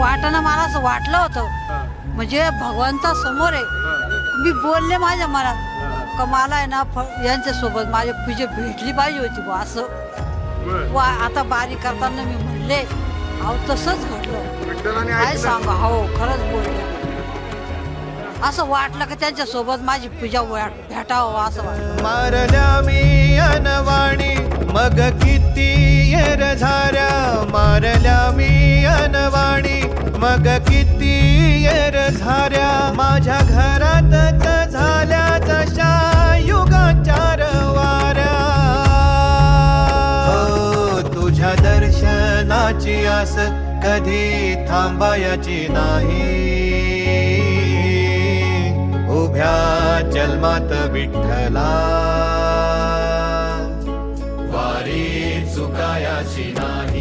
वाटाणं मला असं वाटलं होतं. म्हणजे भगवंता समोर आहे मी बोलले माझ्या मनात. हा. का मला आहे ना फ- यांच्यासोबत माझ्या पूजा भेटली पाहिजे होती बा असं. वा आता बारी करताना मी म्हणले अहो तसंच घडलं. काय ऐकलं. सांगा? हो खरंच बोलले. असं वाटलं का त्यांच्यासोबत माझी पूजा भेटावं असं वाटलं. मारल्या मी अनवाणी मग किती येर झाऱ्या मारल्या मी जनवाणी मग किती येर झाऱ्या? माझ्या घरातच झाल्या जशा युगाचार वाऱ्या. हो, तुझ्या दर्शनाची आस कधी थांबायची नाही. उभ्या जन्मात विठ्ठला. वारी चुकायाची नाही.